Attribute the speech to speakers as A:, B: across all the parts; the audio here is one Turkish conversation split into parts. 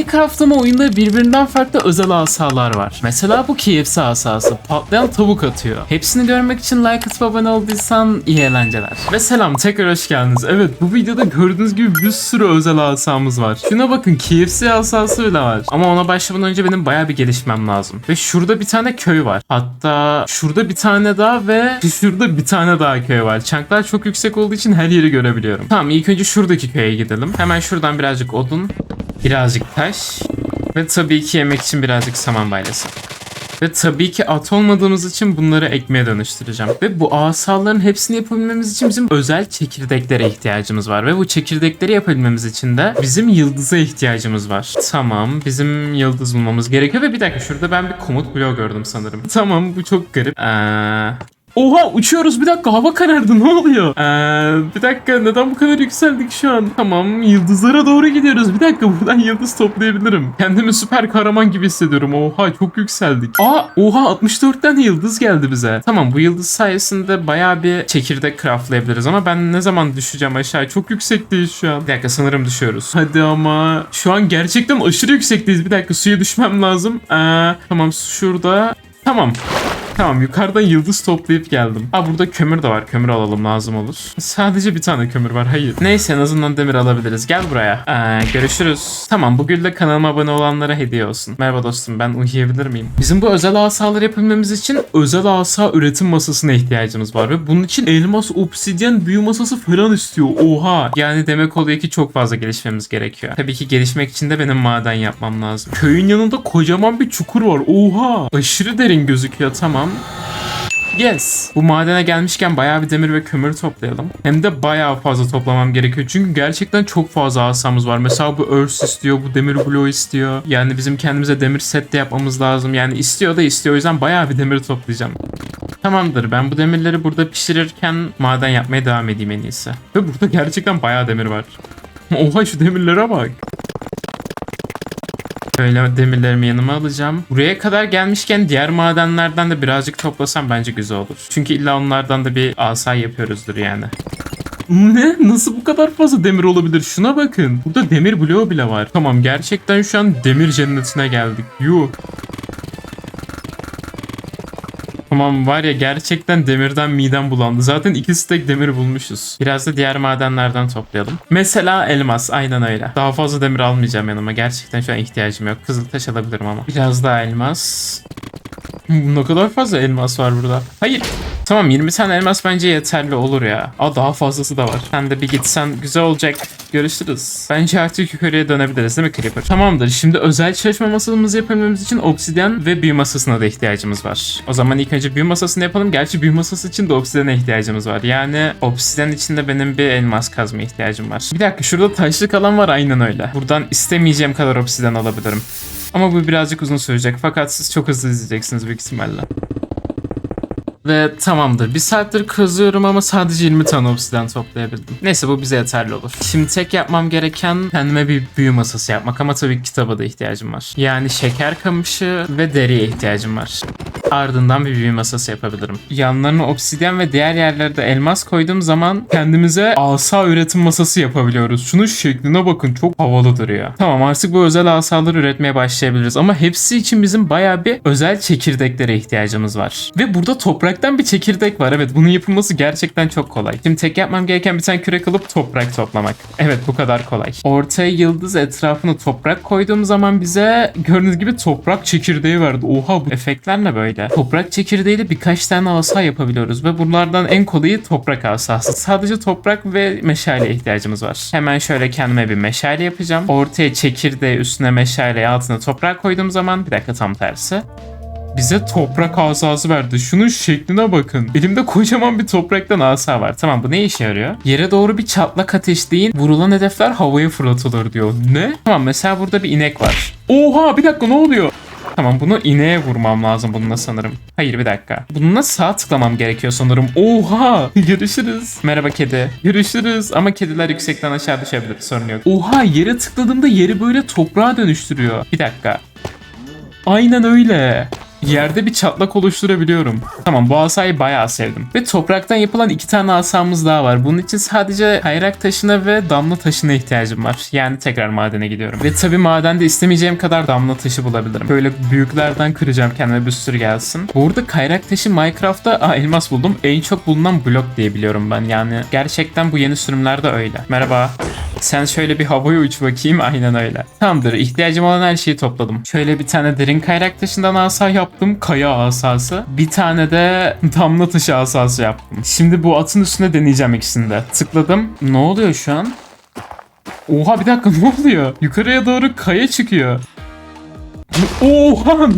A: Minecraft oyunda birbirinden farklı özel asalar var. Mesela bu KFC asası. Patlayan tavuk atıyor. Hepsini görmek için like atıp abone olduysan iyi eğlenceler. Ve selam tekrar hoş geldiniz. Evet bu videoda gördüğünüz gibi bir sürü özel asamız var. Şuna bakın KFC asası bile var. Ama ona başlamadan önce benim bayağı bir gelişmem lazım. Ve şurada bir tane köy var. Hatta şurada bir tane daha ve şurada bir tane daha köy var. Çanklar çok yüksek olduğu için her yeri görebiliyorum. Tamam ilk önce şuradaki köye gidelim. Hemen şuradan birazcık odun, birazcık taş ve tabii ki yemek için birazcık saman balyası. Ve tabii ki at olmadığımız için bunları ekmeğe dönüştüreceğim. Ve bu asaların hepsini yapabilmemiz için bizim özel çekirdeklere ihtiyacımız var. Ve bu çekirdekleri yapabilmemiz için de bizim yıldıza ihtiyacımız var. Tamam bizim yıldız bulmamız gerekiyor. Ve bir dakika şurada ben bir komut bloğu gördüm sanırım. Tamam bu çok garip. Ee, Oha uçuyoruz bir dakika hava karardı ne oluyor? Ee, bir dakika neden bu kadar yükseldik şu an? Tamam yıldızlara doğru gidiyoruz. Bir dakika buradan yıldız toplayabilirim. Kendimi süper kahraman gibi hissediyorum. Oha çok yükseldik. Aa oha 64 tane yıldız geldi bize. Tamam bu yıldız sayesinde bayağı bir çekirdek craftlayabiliriz ama ben ne zaman düşeceğim aşağı? Çok yüksekteyiz şu an. Bir dakika sanırım düşüyoruz. Hadi ama şu an gerçekten aşırı yüksekteyiz. Bir dakika suya düşmem lazım. Ee, tamam şurada. Tamam. Tamam yukarıdan yıldız toplayıp geldim. Aa burada kömür de var. Kömür alalım lazım olur. Sadece bir tane kömür var. Hayır. Neyse en azından demir alabiliriz. Gel buraya. Ee, görüşürüz. Tamam bugün de kanalıma abone olanlara hediye olsun. Merhaba dostum ben uyuyabilir miyim? Bizim bu özel asaları yapabilmemiz için özel asa üretim masasına ihtiyacımız var. Ve bunun için elmas, obsidyen, büyü masası falan istiyor. Oha. Yani demek oluyor ki çok fazla gelişmemiz gerekiyor. Tabii ki gelişmek için de benim maden yapmam lazım. Köyün yanında kocaman bir çukur var. Oha. Aşırı derin gözüküyor. Tamam. Yes. Bu madene gelmişken bayağı bir demir ve kömür toplayalım. Hem de bayağı fazla toplamam gerekiyor. Çünkü gerçekten çok fazla asamız var. Mesela bu örs istiyor, bu demir bloğu istiyor. Yani bizim kendimize demir set de yapmamız lazım. Yani istiyor da istiyor. O yüzden bayağı bir demir toplayacağım. Tamamdır. Ben bu demirleri burada pişirirken maden yapmaya devam edeyim en iyisi. Ve burada gerçekten bayağı demir var. Oha şu demirlere bak. Böyle demirlerimi yanıma alacağım. Buraya kadar gelmişken diğer madenlerden de birazcık toplasam bence güzel olur. Çünkü illa onlardan da bir asa yapıyoruzdur yani. Ne? Nasıl bu kadar fazla demir olabilir? Şuna bakın. Burada demir bloğu bile var. Tamam gerçekten şu an demir cennetine geldik. Yuh. Tamam var ya gerçekten demirden midem bulandı. Zaten iki stek demir bulmuşuz. Biraz da diğer madenlerden toplayalım. Mesela elmas aynen öyle. Daha fazla demir almayacağım yanıma. Gerçekten şu an ihtiyacım yok. Kızıltaş alabilirim ama. Biraz daha elmas. Ne kadar fazla elmas var burada. Hayır. Tamam 20 tane elmas bence yeterli olur ya. Aa daha fazlası da var. Sen de bir gitsen güzel olacak. Görüşürüz. Bence artık yukarıya dönebiliriz değil mi Creeper? Tamamdır. Şimdi özel çalışma masamızı yapabilmemiz için obsidyen ve büyü masasına da ihtiyacımız var. O zaman ilk önce büyü masasını yapalım. Gerçi büyü masası için de obsidyene ihtiyacımız var. Yani obsidyen için de benim bir elmas kazma ihtiyacım var. Bir dakika şurada taşlık alan var aynen öyle. Buradan istemeyeceğim kadar obsidyen alabilirim. Ama bu birazcık uzun sürecek. Fakat siz çok hızlı izleyeceksiniz büyük ihtimalle. Ve tamamdır. Bir saattir kazıyorum ama sadece 20 tane obsidian toplayabildim. Neyse bu bize yeterli olur. Şimdi tek yapmam gereken kendime bir büyü masası yapmak ama tabii ki kitaba da ihtiyacım var. Yani şeker kamışı ve deriye ihtiyacım var. Ardından bir büyü masası yapabilirim. Yanlarına obsidyen ve diğer yerlerde elmas koyduğum zaman kendimize asa üretim masası yapabiliyoruz. Şunun şekline bakın çok havalı duruyor. Tamam artık bu özel asaları üretmeye başlayabiliriz ama hepsi için bizim baya bir özel çekirdeklere ihtiyacımız var. Ve burada topraktan bir çekirdek var. Evet bunun yapılması gerçekten çok kolay. Şimdi tek yapmam gereken bir tane kürek alıp toprak toplamak. Evet bu kadar kolay. Ortaya yıldız etrafını toprak koyduğum zaman bize gördüğünüz gibi toprak çekirdeği verdi. Oha bu efektler ne böyle? Toprak çekirdeğiyle birkaç tane asa yapabiliyoruz ve bunlardan en kolayı toprak asası. Sadece toprak ve meşale ihtiyacımız var. Hemen şöyle kendime bir meşale yapacağım. Ortaya çekirdeği üstüne meşale altına toprak koyduğum zaman bir dakika tam tersi. Bize toprak asası verdi. Şunun şekline bakın. Elimde kocaman bir topraktan asa var. Tamam bu ne işe yarıyor? Yere doğru bir çatlak ateşleyin. Vurulan hedefler havaya fırlatılır diyor. Ne? Tamam mesela burada bir inek var. Oha bir dakika ne oluyor? Tamam bunu ineğe vurmam lazım bununla sanırım. Hayır bir dakika. Bununla sağ tıklamam gerekiyor sanırım. Oha! Görüşürüz. Merhaba kedi. Görüşürüz. Ama kediler yüksekten aşağı düşebilir. Sorun yok. Oha yere tıkladığımda yeri böyle toprağa dönüştürüyor. Bir dakika. Aynen öyle. Yerde bir çatlak oluşturabiliyorum. Tamam bu asayı bayağı sevdim. Ve topraktan yapılan iki tane asamız daha var. Bunun için sadece kayrak taşına ve damla taşına ihtiyacım var. Yani tekrar madene gidiyorum. Ve tabi madende istemeyeceğim kadar damla taşı bulabilirim. Böyle büyüklerden kıracağım kendime bir sürü gelsin. Burada kayrak taşı Minecraft'ta aa, elmas buldum. En çok bulunan blok diye biliyorum ben. Yani gerçekten bu yeni sürümlerde öyle. Merhaba. Sen şöyle bir havaya uç bakayım. Aynen öyle. Tamamdır. İhtiyacım olan her şeyi topladım. Şöyle bir tane derin kayrak taşından asa yaptım. Kaya asası. Bir tane de damla taşı asası yaptım. Şimdi bu atın üstüne deneyeceğim ikisini de. Tıkladım. Ne oluyor şu an? Oha bir dakika ne oluyor? Yukarıya doğru kaya çıkıyor. Oha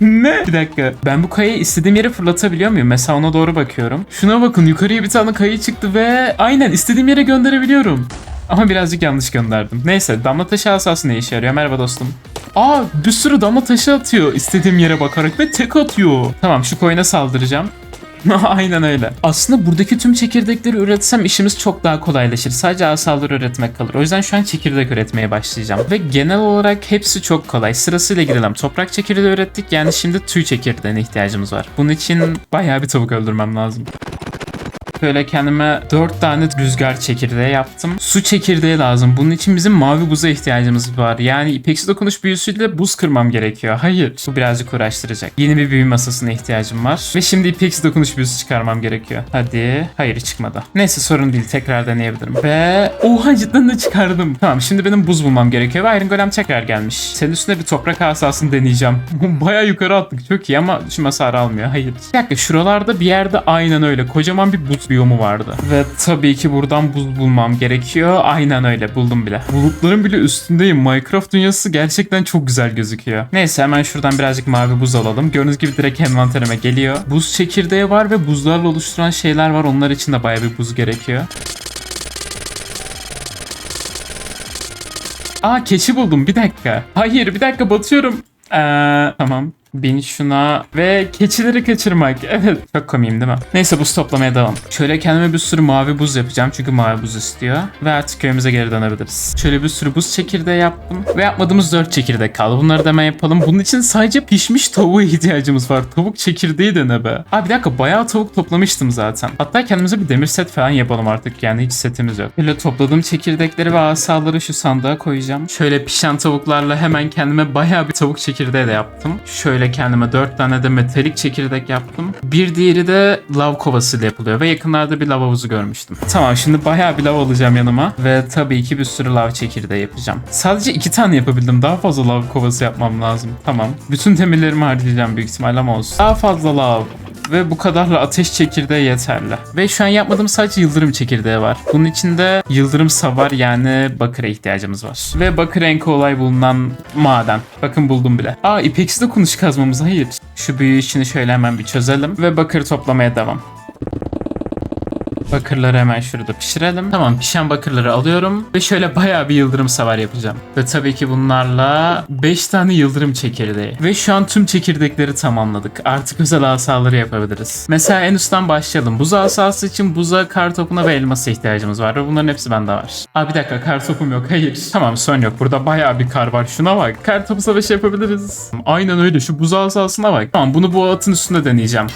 A: ne? Bir dakika. Ben bu kayayı istediğim yere fırlatabiliyor muyum? Mesela ona doğru bakıyorum. Şuna bakın yukarıya bir tane kayı çıktı ve aynen istediğim yere gönderebiliyorum. Ama birazcık yanlış gönderdim. Neyse damla taşı asası ne işe yarıyor? Merhaba dostum. Aa bir sürü damla taşı atıyor istediğim yere bakarak ve tek atıyor. Tamam şu koyuna saldıracağım. Aynen öyle. Aslında buradaki tüm çekirdekleri üretsem işimiz çok daha kolaylaşır. Sadece asaları üretmek kalır. O yüzden şu an çekirdek üretmeye başlayacağım. Ve genel olarak hepsi çok kolay. Sırasıyla girelim. Toprak çekirdeği ürettik. Yani şimdi tüy çekirdeğine ihtiyacımız var. Bunun için bayağı bir tavuk öldürmem lazım. Böyle kendime 4 tane rüzgar çekirdeği yaptım. Su çekirdeği lazım. Bunun için bizim mavi buza ihtiyacımız var. Yani ipeksi dokunuş büyüsüyle buz kırmam gerekiyor. Hayır. Bu birazcık uğraştıracak. Yeni bir büyü masasına ihtiyacım var. Ve şimdi ipeksi dokunuş büyüsü çıkarmam gerekiyor. Hadi. Hayır çıkmadı. Neyse sorun değil. Tekrar deneyebilirim. Ve oha cidden de çıkardım. Tamam şimdi benim buz bulmam gerekiyor. Ve Iron Golem tekrar gelmiş. Senin üstünde bir toprak asasını deneyeceğim. Baya yukarı attık. Çok iyi ama şu hasar almıyor. Hayır. Bir dakika şuralarda bir yerde aynen öyle. Kocaman bir buz biyomu vardı. Ve tabii ki buradan buz bulmam gerekiyor. Aynen öyle buldum bile. Bulutların bile üstündeyim. Minecraft dünyası gerçekten çok güzel gözüküyor. Neyse hemen şuradan birazcık mavi buz alalım. Gördüğünüz gibi direkt envanterime geliyor. Buz çekirdeği var ve buzlarla oluşturan şeyler var. Onlar için de bayağı bir buz gerekiyor. Aa keçi buldum bir dakika. Hayır bir dakika batıyorum. Ee, tamam. Bin şuna ve keçileri kaçırmak. Evet çok komiyim değil mi? Neyse buz toplamaya devam. Şöyle kendime bir sürü mavi buz yapacağım çünkü mavi buz istiyor. Ve artık köyümüze geri dönebiliriz. Şöyle bir sürü buz çekirdeği yaptım. Ve yapmadığımız 4 çekirdek kaldı. Bunları da hemen yapalım. Bunun için sadece pişmiş tavuğa ihtiyacımız var. Tavuk çekirdeği de ne be? Aa bir dakika bayağı tavuk toplamıştım zaten. Hatta kendimize bir demir set falan yapalım artık. Yani hiç setimiz yok. Böyle topladığım çekirdekleri ve asaları şu sandığa koyacağım. Şöyle pişen tavuklarla hemen kendime bayağı bir tavuk çekirdeği de yaptım. Şöyle kendime 4 tane de metalik çekirdek yaptım. Bir diğeri de lav kovasıyla yapılıyor ve yakınlarda bir lav havuzu görmüştüm. Tamam şimdi bayağı bir lav alacağım yanıma ve tabii ki bir sürü lav çekirdeği yapacağım. Sadece 2 tane yapabildim. Daha fazla lav kovası yapmam lazım. Tamam. Bütün demirlerimi harcayacağım büyük ihtimalle ama olsun. Daha fazla lav ve bu kadarla ateş çekirdeği yeterli. Ve şu an yapmadığım sadece yıldırım çekirdeği var. Bunun içinde yıldırım savar yani bakıra ihtiyacımız var. Ve bakır en kolay bulunan maden. Bakın buldum bile. Aa ipeksi de kunuş kazmamız hayır. Şu büyü işini şöyle hemen bir çözelim ve bakır toplamaya devam. Bakırları hemen şurada pişirelim. Tamam pişen bakırları alıyorum ve şöyle bayağı bir yıldırım savar yapacağım. Ve tabii ki bunlarla 5 tane yıldırım çekirdeği. Ve şu an tüm çekirdekleri tamamladık. Artık özel asaları yapabiliriz. Mesela en üstten başlayalım. Buz asası için buza, kar topuna ve elmasa ihtiyacımız var. Ve bunların hepsi bende var. Aa bir dakika kar topum yok. Hayır. Tamam son yok. Burada bayağı bir kar var. Şuna bak. Kar topu savaşı yapabiliriz. Aynen öyle. Şu buz asasına bak. Tamam bunu bu atın üstünde deneyeceğim.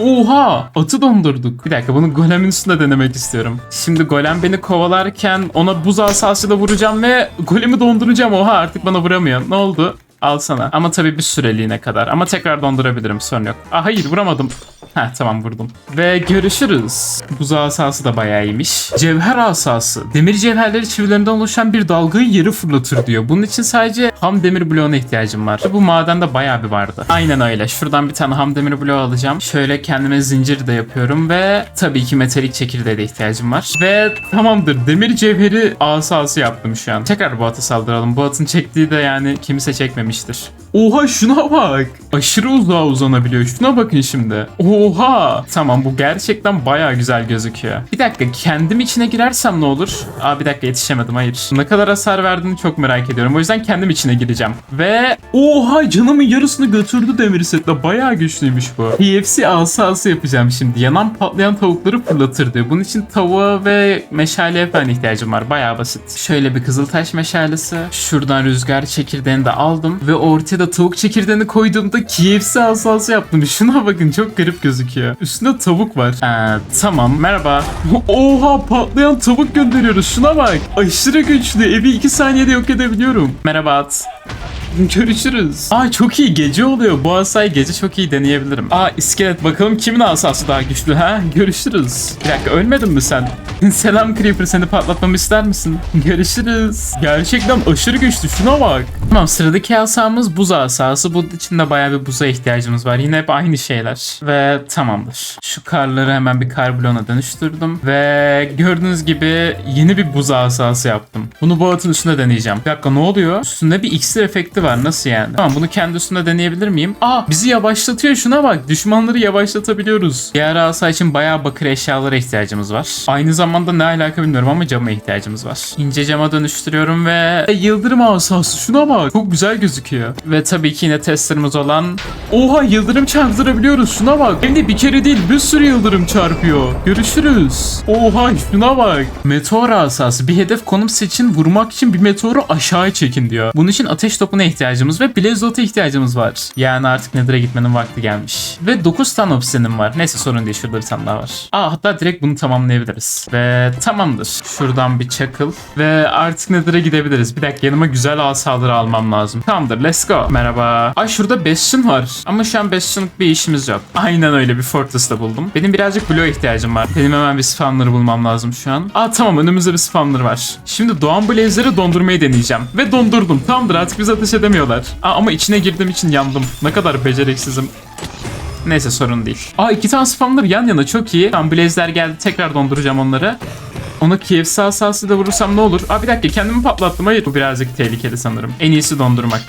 A: Oha! Atı dondurduk. Bir dakika bunu golemin üstünde denemek istiyorum. Şimdi golem beni kovalarken ona buz asasıyla vuracağım ve golemi donduracağım. Oha artık bana vuramıyor. Ne oldu? Al sana. Ama tabii bir süreliğine kadar. Ama tekrar dondurabilirim. Sorun yok. Aa hayır vuramadım. Heh tamam vurdum. Ve görüşürüz. Buz asası da bayağı iyiymiş. Cevher asası. Demir cevherleri çivilerinden oluşan bir dalgayı yeri fırlatır diyor. Bunun için sadece ham demir bloğuna ihtiyacım var. Bu madende bayağı bir vardı. Aynen öyle. Şuradan bir tane ham demir bloğu alacağım. Şöyle kendime zincir de yapıyorum ve tabii ki metalik çekirdeğe de ihtiyacım var. Ve tamamdır. Demir cevheri asası yaptım şu an. Tekrar bu atı saldıralım. Bu atın çektiği de yani kimse çekmemiştir. Oha şuna bak. Aşırı uzağa uzanabiliyor. Şuna bakın şimdi. Oha. Tamam bu gerçekten baya güzel gözüküyor. Bir dakika kendim içine girersem ne olur? Aa bir dakika yetişemedim hayır. Ne kadar hasar verdiğini çok merak ediyorum. O yüzden kendim içine gireceğim. Ve oha canımın yarısını götürdü demir setle. Baya güçlüymüş bu. KFC asası yapacağım şimdi. Yanan patlayan tavukları fırlatır diyor. Bunun için tavuğa ve meşaleye falan ihtiyacım var. Baya basit. Şöyle bir kızıltaş meşalesi. Şuradan rüzgar çekirdeğini de aldım. Ve ortaya de tavuk çekirdeğini koyduğumda KFC asası yaptım. Şuna bakın çok garip gözüküyor. Üstünde tavuk var. Ee, tamam merhaba. Oha patlayan tavuk gönderiyoruz. Şuna bak. Aşırı güçlü. Evi 2 saniyede yok edebiliyorum. Merhaba at. Görüşürüz. Aa çok iyi gece oluyor. Bu asayı gece çok iyi deneyebilirim. Aa iskelet bakalım kimin asası daha güçlü ha? Görüşürüz. Bir dakika ölmedin mi sen? Selam Creeper seni patlatmamı ister misin? Görüşürüz. Gerçekten aşırı güçlü şuna bak. Tamam sıradaki asamız buz asası. Bunun için de bayağı bir buza ihtiyacımız var. Yine hep aynı şeyler. Ve tamamdır. Şu karları hemen bir kar bloğuna dönüştürdüm. Ve gördüğünüz gibi yeni bir buz asası yaptım. Bunu bu atın üstünde deneyeceğim. Bir dakika ne oluyor? Üstünde bir iksir efekti var. Nasıl yani? Tamam bunu kendi üstünde deneyebilir miyim? Aa bizi yavaşlatıyor şuna bak. Düşmanları yavaşlatabiliyoruz. Diğer asa için bayağı bakır eşyalara ihtiyacımız var. Aynı zamanda ne alaka bilmiyorum ama cama ihtiyacımız var. İnce cama dönüştürüyorum ve E, yıldırım asası şuna bak. Çok güzel gözüküyor. Ve tabii ki yine testerimiz olan Oha yıldırım çarptırabiliyoruz şuna bak. Hem de bir kere değil bir sürü yıldırım çarpıyor. Görüşürüz. Oha şuna bak. Meteor asası bir hedef konum seçin vurmak için bir meteoru aşağı çekin diyor. Bunun için ateş topuna ihtiyacımız ve blazot'a ihtiyacımız var. Yani artık Nether'a gitmenin vakti gelmiş. Ve 9 tane obsidianim var. Neyse sorun değil şurada bir tane daha var. Aa hatta direkt bunu tamamlayabiliriz. Ve tamamdır. Şuradan bir çakıl. Ve artık Nether'a gidebiliriz. Bir dakika yanıma güzel asaları almam lazım. Tamamdır let's go. Merhaba. Ay şurada Bastion var. Ama şu an Bastion'lık bir işimiz yok. Aynen öyle bir Fortress'ta buldum. Benim birazcık Blue ihtiyacım var. Benim hemen bir spawner'ı bulmam lazım şu an. Aa tamam önümüzde bir spawner var. Şimdi doğan Blazer'ı dondurmayı deneyeceğim. Ve dondurdum. Tamamdır artık bizi ateş edemiyorlar. Aa, ama içine girdiğim için yandım. Ne kadar beceriksizim. Neyse sorun değil. Aa iki tane spawner yan yana çok iyi. Tamam Blaze'ler geldi tekrar donduracağım onları. Onu KFC asası da vurursam ne olur? Aa bir dakika kendimi patlattım. Hayır bu birazcık tehlikeli sanırım. En iyisi dondurmak.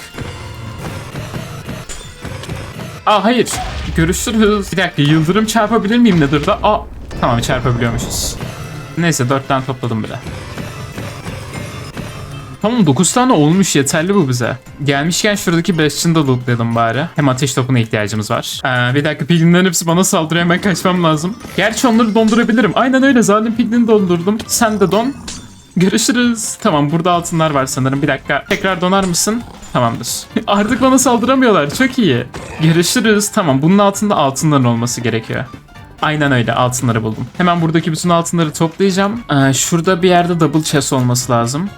A: Aa hayır. Görüşürüz. Bir dakika yıldırım çarpabilir miyim Nether'da? Aa tamam çarpabiliyormuşuz. Neyse 4 tane topladım bile. Tamam 9 tane olmuş yeterli bu bize. Gelmişken şuradaki Bastion'ı da lootlayalım bari. Hem ateş topuna ihtiyacımız var. Ee, bir dakika piglinlerin hepsi bana saldırıyor hemen kaçmam lazım. Gerçi onları dondurabilirim. Aynen öyle zalim piglini dondurdum. Sen de don. Görüşürüz. Tamam burada altınlar var sanırım. Bir dakika. Tekrar donar mısın? Tamamdır. Artık bana saldıramıyorlar. Çok iyi. Görüşürüz. Tamam bunun altında altınların olması gerekiyor. Aynen öyle altınları buldum. Hemen buradaki bütün altınları toplayacağım. Ee, şurada bir yerde double chest olması lazım.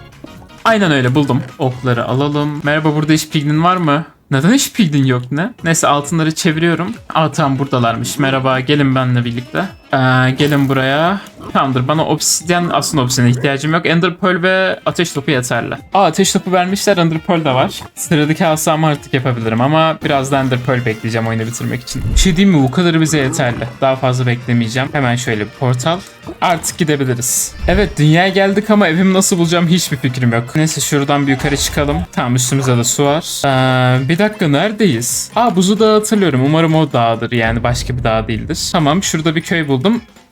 A: Aynen öyle buldum. Okları alalım. Merhaba burada hiç piglin var mı? Neden hiç piglin yok ne? Neyse altınları çeviriyorum. Aa tamam buradalarmış. Merhaba gelin benimle birlikte. Ee, gelin buraya. Tamamdır bana obsidyen aslında obsidyene ihtiyacım yok. Ender Pearl ve ateş topu yeterli. Aa ateş topu vermişler Ender Pearl de var. Sıradaki asamı artık yapabilirim ama biraz da Ender Pearl bekleyeceğim oyunu bitirmek için. Bir şey diyeyim mi bu kadarı bize yeterli. Daha fazla beklemeyeceğim. Hemen şöyle bir portal. Artık gidebiliriz. Evet dünyaya geldik ama evimi nasıl bulacağım hiçbir fikrim yok. Neyse şuradan bir yukarı çıkalım. Tamam üstümüzde de su var. Ee, bir dakika neredeyiz? Aa buzu dağı hatırlıyorum. Umarım o dağdır yani başka bir dağ değildir. Tamam şurada bir köy buldum.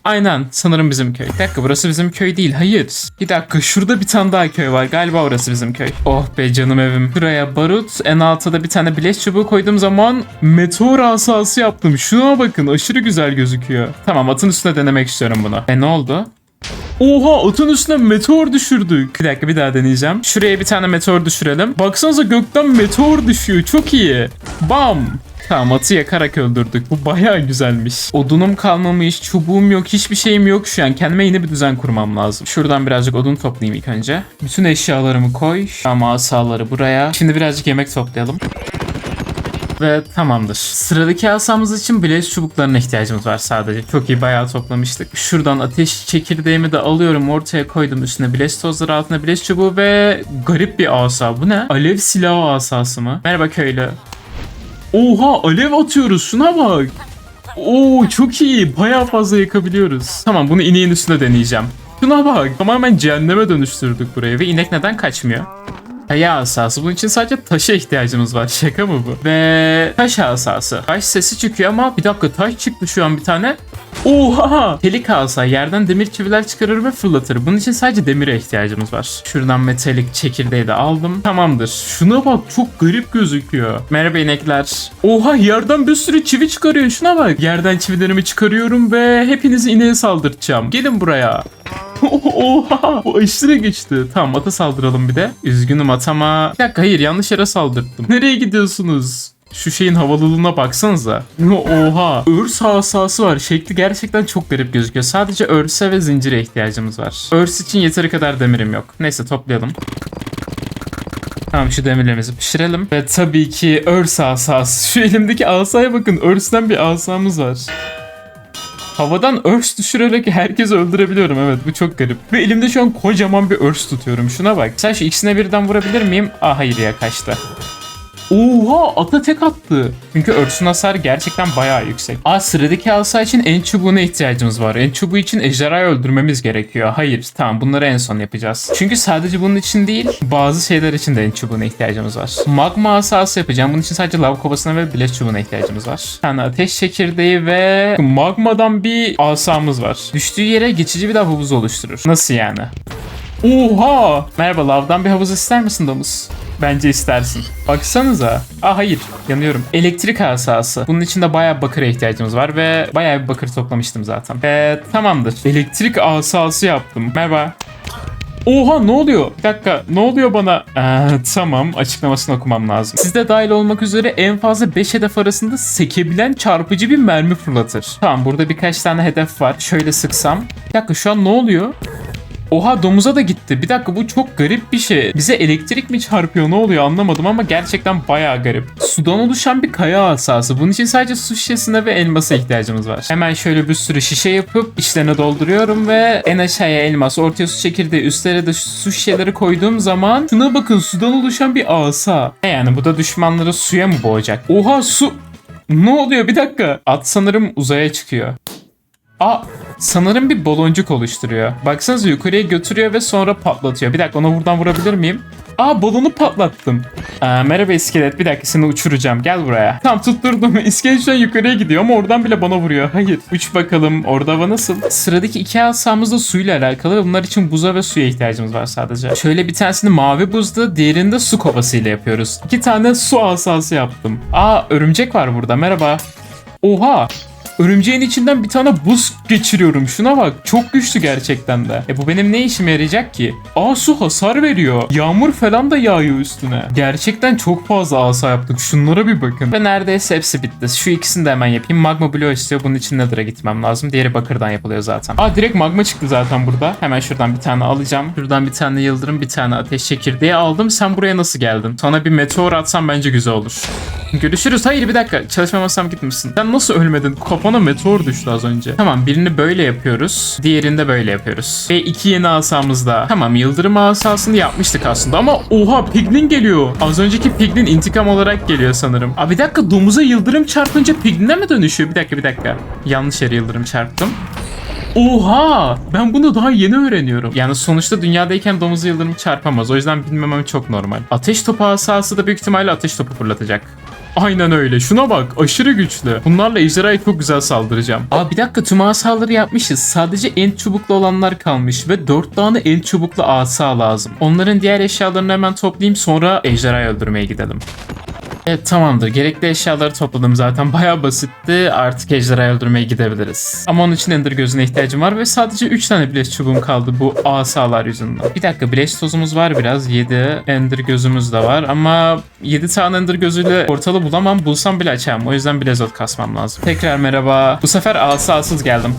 A: Aynen sanırım bizim köy. Bir dakika burası bizim köy değil. Hayır. Bir dakika şurada bir tane daha köy var. Galiba orası bizim köy. Oh be canım evim. Buraya barut. En altta da bir tane bileş çubuğu koyduğum zaman meteor asası yaptım. Şuna bakın aşırı güzel gözüküyor. Tamam atın üstüne denemek istiyorum bunu. E ne oldu? Oha atın üstüne meteor düşürdük. Bir dakika bir daha deneyeceğim. Şuraya bir tane meteor düşürelim. Baksanıza gökten meteor düşüyor. Çok iyi. Bam. Tamam atı yakarak öldürdük. Bu bayağı güzelmiş. Odunum kalmamış, çubuğum yok, hiçbir şeyim yok şu an. Kendime yeni bir düzen kurmam lazım. Şuradan birazcık odun toplayayım ilk önce. Bütün eşyalarımı koy. Ama asaları buraya. Şimdi birazcık yemek toplayalım. Ve tamamdır. Sıradaki asamız için blaze çubuklarına ihtiyacımız var sadece. Çok iyi bayağı toplamıştık. Şuradan ateş çekirdeğimi de alıyorum ortaya koydum üstüne blaze tozları altına blaze çubuğu ve garip bir asa. Bu ne? Alev silahı asası mı? Merhaba köylü. Oha alev atıyoruz şuna bak. Oo çok iyi. Bayağı fazla yakabiliyoruz. Tamam bunu ineğin üstüne deneyeceğim. Şuna bak. Tamamen cehenneme dönüştürdük burayı ve inek neden kaçmıyor? Kaya asası. Bunun için sadece taşa ihtiyacımız var. Şaka mı bu? Ve taş asası. Taş sesi çıkıyor ama bir dakika taş çıktı şu an bir tane. Oha! Telik asa. Yerden demir çiviler çıkarır ve fırlatır. Bunun için sadece demire ihtiyacımız var. Şuradan metalik çekirdeği de aldım. Tamamdır. Şuna bak çok garip gözüküyor. Merhaba inekler. Oha yerden bir sürü çivi çıkarıyor. Şuna bak. Yerden çivilerimi çıkarıyorum ve hepinizi ineğe saldırtacağım. Gelin buraya. Oha! Bu aşırı güçlü. Tamam ata saldıralım bir de. Üzgünüm atama. Bir dakika hayır yanlış yere saldırdım. Nereye gidiyorsunuz? Şu şeyin havalılığına baksanıza. Oha. Örs asası var. Şekli gerçekten çok garip gözüküyor. Sadece örse ve zincire ihtiyacımız var. Örs için yeteri kadar demirim yok. Neyse toplayalım. Tamam şu demirlerimizi pişirelim. Ve tabii ki örs asası. Şu elimdeki asaya bakın. Örs'ten bir asamız var. Havadan örs düşürerek herkesi öldürebiliyorum. Evet bu çok garip. Ve elimde şu an kocaman bir örs tutuyorum. Şuna bak. Sen şu ikisine birden vurabilir miyim? Ah hayır ya kaçtı. Oha ata tek attı. Çünkü örsün hasarı gerçekten bayağı yüksek. Aa sıradaki asa için en çubuğuna ihtiyacımız var. En çubuğu için ejderhayı öldürmemiz gerekiyor. Hayır tamam bunları en son yapacağız. Çünkü sadece bunun için değil bazı şeyler için de en çubuğuna ihtiyacımız var. Magma asası yapacağım. Bunun için sadece lav kovasına ve bileş çubuğuna ihtiyacımız var. Bir tane ateş çekirdeği ve magmadan bir asamız var. Düştüğü yere geçici bir de havuz oluşturur. Nasıl yani? Oha! Merhaba lavdan bir havuz ister misin domuz? Bence istersin. Baksanıza. Aa hayır yanıyorum. Elektrik asası. Bunun için de bayağı bakıra ihtiyacımız var ve bayağı bir bakır toplamıştım zaten. Ee, tamamdır. Elektrik asası yaptım. Merhaba. Oha ne oluyor? Bir dakika ne oluyor bana? Ee, tamam açıklamasını okumam lazım. Sizde dahil olmak üzere en fazla 5 hedef arasında sekebilen çarpıcı bir mermi fırlatır. Tamam burada birkaç tane hedef var. Şöyle sıksam. Bir dakika şu an ne oluyor? Oha domuza da gitti. Bir dakika bu çok garip bir şey. Bize elektrik mi çarpıyor ne oluyor anlamadım ama gerçekten bayağı garip. Sudan oluşan bir kaya asası. Bunun için sadece su şişesine ve elmasa ihtiyacımız var. Hemen şöyle bir sürü şişe yapıp içlerine dolduruyorum ve en aşağıya elmas, ortaya su çekirdeği, üstlere de su şişeleri koyduğum zaman şuna bakın sudan oluşan bir asa. E Yani bu da düşmanları suya mı boğacak? Oha su... Ne oluyor bir dakika. At sanırım uzaya çıkıyor. Aa sanırım bir baloncuk oluşturuyor. Baksanıza yukarıya götürüyor ve sonra patlatıyor. Bir dakika ona buradan vurabilir miyim? Aa balonu patlattım. Aa, merhaba iskelet bir dakika seni uçuracağım gel buraya. Tam tutturdum iskelet şu an yukarıya gidiyor ama oradan bile bana vuruyor. Hayır uç bakalım orada hava nasıl? Sıradaki iki asamız da suyla alakalı bunlar için buza ve suya ihtiyacımız var sadece. Şöyle bir tanesini mavi buzda diğerini de su kovasıyla yapıyoruz. İki tane su asası yaptım. Aa örümcek var burada merhaba. Oha Örümceğin içinden bir tane buz geçiriyorum. Şuna bak. Çok güçlü gerçekten de. E bu benim ne işime yarayacak ki? Aa su hasar veriyor. Yağmur falan da yağıyor üstüne. Gerçekten çok fazla asa yaptık. Şunlara bir bakın. Ve neredeyse hepsi bitti. Şu ikisini de hemen yapayım. Magma bloğu istiyor. Bunun için Nether'a gitmem lazım. Diğeri bakırdan yapılıyor zaten. Aa direkt magma çıktı zaten burada. Hemen şuradan bir tane alacağım. Şuradan bir tane yıldırım, bir tane ateş çekirdeği aldım. Sen buraya nasıl geldin? Sana bir meteor atsam bence güzel olur. Görüşürüz. Hayır bir dakika. Çalışma masam gitmişsin. Sen nasıl ölmedin? Kafana meteor düştü az önce. Tamam birini böyle yapıyoruz. Diğerini de böyle yapıyoruz. Ve iki yeni asamız daha. Tamam yıldırım asasını yapmıştık aslında ama oha piglin geliyor. Az önceki piglin intikam olarak geliyor sanırım. Aa bir dakika domuza yıldırım çarpınca pigline mi dönüşüyor? Bir dakika bir dakika. Yanlış yere yıldırım çarptım. Oha! Ben bunu daha yeni öğreniyorum. Yani sonuçta dünyadayken domuza yıldırım çarpamaz. O yüzden bilmemem çok normal. Ateş topu asası da büyük ihtimalle ateş topu fırlatacak. Aynen öyle. Şuna bak. Aşırı güçlü. Bunlarla ejderhaya çok güzel saldıracağım. Aa bir dakika tüm asaları yapmışız. Sadece en çubuklu olanlar kalmış ve 4 tane en çubuklu asa lazım. Onların diğer eşyalarını hemen toplayayım sonra ejderhayı öldürmeye gidelim. Evet tamamdır. Gerekli eşyaları topladım zaten. Bayağı basitti. Artık ejderhayı öldürmeye gidebiliriz. Ama onun için ender gözüne ihtiyacım var ve sadece 3 tane bileş çubuğum kaldı bu asalar yüzünden. Bir dakika bileş tozumuz var biraz. 7 ender gözümüz de var ama 7 tane ender gözüyle portalı bulamam. Bulsam bile açamam. O yüzden bilezot kasmam lazım. Tekrar merhaba. Bu sefer asasız geldim.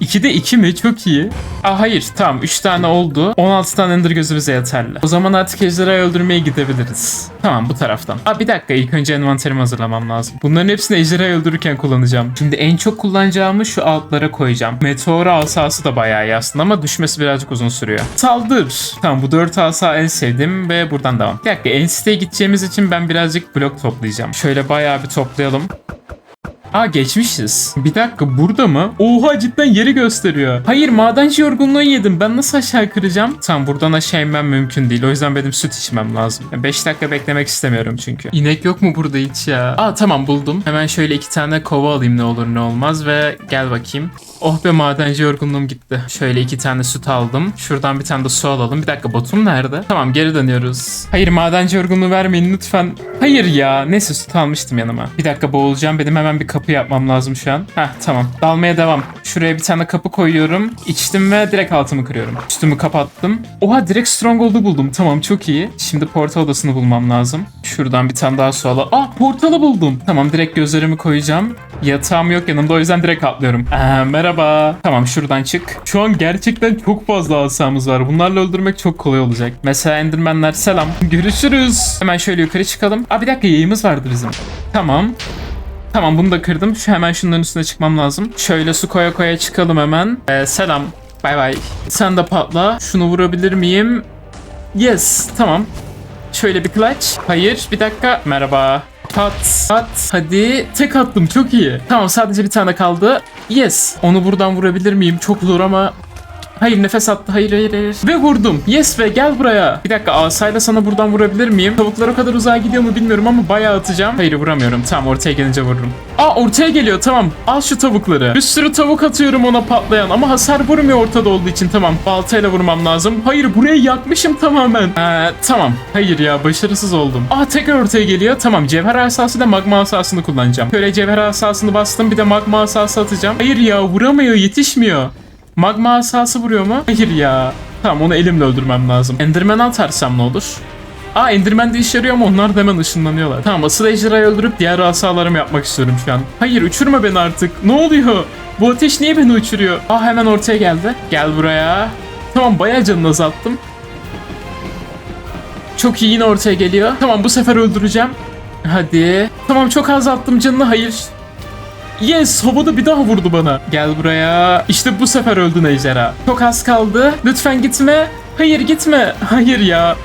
A: 2'de 2 mi? Çok iyi. Aa hayır tamam 3 tane oldu. 16 tane ender gözü bize yeterli. O zaman artık ejderhayı öldürmeye gidebiliriz. Tamam bu taraftan. Aa bir dakika ilk önce envanterimi hazırlamam lazım. Bunların hepsini ejderhayı öldürürken kullanacağım. Şimdi en çok kullanacağımı şu altlara koyacağım. Meteor asası da bayağı iyi aslında ama düşmesi birazcık uzun sürüyor. Saldır. Tamam bu 4 asa en sevdiğim ve buradan devam. Bir dakika en siteye gideceğimiz için ben birazcık blok toplayacağım. Şöyle bayağı bir toplayalım. Aa geçmişiz. Bir dakika burada mı? Oha cidden yeri gösteriyor. Hayır madenci yorgunluğu yedim. Ben nasıl aşağı kıracağım? Tamam buradan aşağı inmem mümkün değil. O yüzden benim süt içmem lazım. 5 dakika beklemek istemiyorum çünkü. İnek yok mu burada hiç ya? Aa tamam buldum. Hemen şöyle iki tane kova alayım ne olur ne olmaz ve gel bakayım. Oh be madenci yorgunluğum gitti. Şöyle iki tane süt aldım. Şuradan bir tane de su alalım. Bir dakika botum nerede? Tamam geri dönüyoruz. Hayır madenci yorgunluğu vermeyin lütfen. Hayır ya. Neyse süt almıştım yanıma. Bir dakika boğulacağım. Benim hemen bir kapı yapmam lazım şu an. Heh tamam. Dalmaya devam. Şuraya bir tane kapı koyuyorum. İçtim ve direkt altımı kırıyorum. Üstümü kapattım. Oha direkt Stronghold'u buldum. Tamam çok iyi. Şimdi portal odasını bulmam lazım. Şuradan bir tane daha su al. Ah portalı buldum. Tamam direkt gözlerimi koyacağım. Yatağım yok yanımda o yüzden direkt atlıyorum. Ee, merhaba. Tamam şuradan çık. Şu an gerçekten çok fazla asamız var. Bunlarla öldürmek çok kolay olacak. Mesela Endermenler selam. Görüşürüz. Hemen şöyle yukarı çıkalım. Aa bir dakika yayımız vardı bizim. Tamam. Tamam bunu da kırdım. Şu hemen şunların üstüne çıkmam lazım. Şöyle su koya koya çıkalım hemen. Ee, selam. Bay bay. Sen de patla. Şunu vurabilir miyim? Yes. Tamam. Şöyle bir clutch. Hayır. Bir dakika. Merhaba. Pat. Pat. Hadi. Tek attım. Çok iyi. Tamam sadece bir tane kaldı. Yes. Onu buradan vurabilir miyim? Çok zor ama Hayır nefes attı. Hayır hayır hayır. Ve vurdum. Yes ve gel buraya. Bir dakika asayla sana buradan vurabilir miyim? Tavuklar o kadar uzağa gidiyor mu bilmiyorum ama bayağı atacağım. Hayır vuramıyorum. Tamam ortaya gelince vururum. Aa ortaya geliyor tamam. Al şu tavukları. Bir sürü tavuk atıyorum ona patlayan ama hasar vurmuyor ortada olduğu için tamam. Baltayla vurmam lazım. Hayır burayı yakmışım tamamen. Ee, tamam. Hayır ya başarısız oldum. Aa tekrar ortaya geliyor. Tamam cevher asası da magma asasını kullanacağım. Şöyle cevher asasını bastım bir de magma asası atacağım. Hayır ya vuramıyor yetişmiyor. Magma asası vuruyor mu? Hayır ya. Tamam onu elimle öldürmem lazım. Enderman atarsam ne olur? Aa Enderman de işe yarıyor ama onlar da hemen ışınlanıyorlar. Tamam asıl ejderhayı öldürüp diğer asalarımı yapmak istiyorum şu an. Hayır uçurma beni artık. Ne oluyor? Bu ateş niye beni uçuruyor? Aa hemen ortaya geldi. Gel buraya. Tamam bayağı canını azalttım. Çok iyi yine ortaya geliyor. Tamam bu sefer öldüreceğim. Hadi. Tamam çok azalttım canını. Hayır. Yes havada bir daha vurdu bana. Gel buraya. İşte bu sefer öldün ejderha. Çok az kaldı. Lütfen gitme. Hayır gitme. Hayır ya.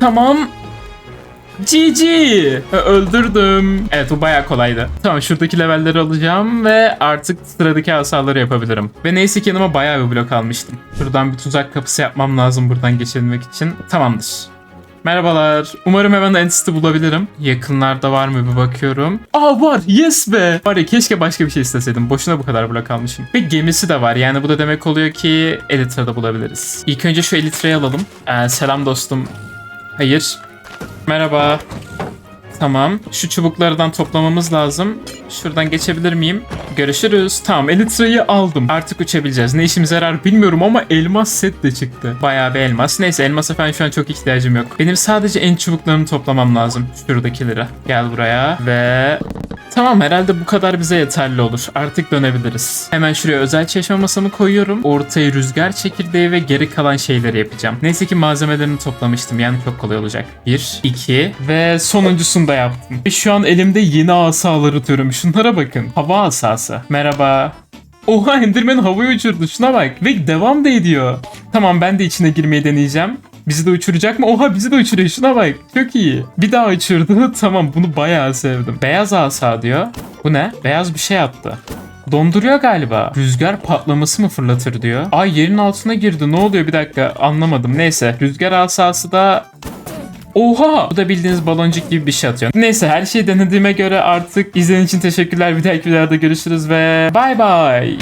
A: Tamam. GG. Ö- Öldürdüm. Evet bu bayağı kolaydı. Tamam şuradaki levelleri alacağım ve artık sıradaki hasaları yapabilirim. Ve neyse ki yanıma bayağı bir blok almıştım. Şuradan bir tuzak kapısı yapmam lazım buradan geçebilmek için. Tamamdır. Merhabalar. Umarım hemen Entity bulabilirim. Yakınlarda var mı bir bakıyorum. Aa var. Yes be. Var ya keşke başka bir şey isteseydim. Boşuna bu kadar blok almışım. Ve gemisi de var. Yani bu da demek oluyor ki Elytra'da bulabiliriz. İlk önce şu Elytra'yı alalım. Ee, selam dostum. Hayır. Merhaba. Tamam. Şu çubuklardan toplamamız lazım. Şuradan geçebilir miyim? Görüşürüz. Tamam Elytra'yı aldım. Artık uçabileceğiz. Ne işimize yarar bilmiyorum ama elmas set de çıktı. Bayağı bir elmas. Neyse elmasa falan şu an çok ihtiyacım yok. Benim sadece en çubuklarını toplamam lazım. Şuradakileri. Gel buraya. Ve... Tamam herhalde bu kadar bize yeterli olur. Artık dönebiliriz. Hemen şuraya özel çeşme masamı koyuyorum. Ortaya rüzgar çekirdeği ve geri kalan şeyleri yapacağım. Neyse ki malzemelerini toplamıştım. Yani çok kolay olacak. Bir, iki ve sonuncusunu da yaptım. Ve şu an elimde yeni asalar atıyorum. Şunlara bakın. Hava asası. Merhaba. Oha Enderman havaya uçurdu. Şuna bak. Ve devam da ediyor. Tamam ben de içine girmeyi deneyeceğim. Bizi de uçuracak mı? Oha bizi de uçuruyor. Şuna bak. Çok iyi. Bir daha uçurdu. tamam bunu bayağı sevdim. Beyaz asa diyor. Bu ne? Beyaz bir şey attı. Donduruyor galiba. Rüzgar patlaması mı fırlatır diyor. Ay yerin altına girdi. Ne oluyor bir dakika anlamadım. Neyse. Rüzgar asası da Oha! Bu da bildiğiniz baloncuk gibi bir şey atıyor. Neyse her şeyi denediğime göre artık izlediğiniz için teşekkürler. Bir dahaki videoda görüşürüz ve bay bay.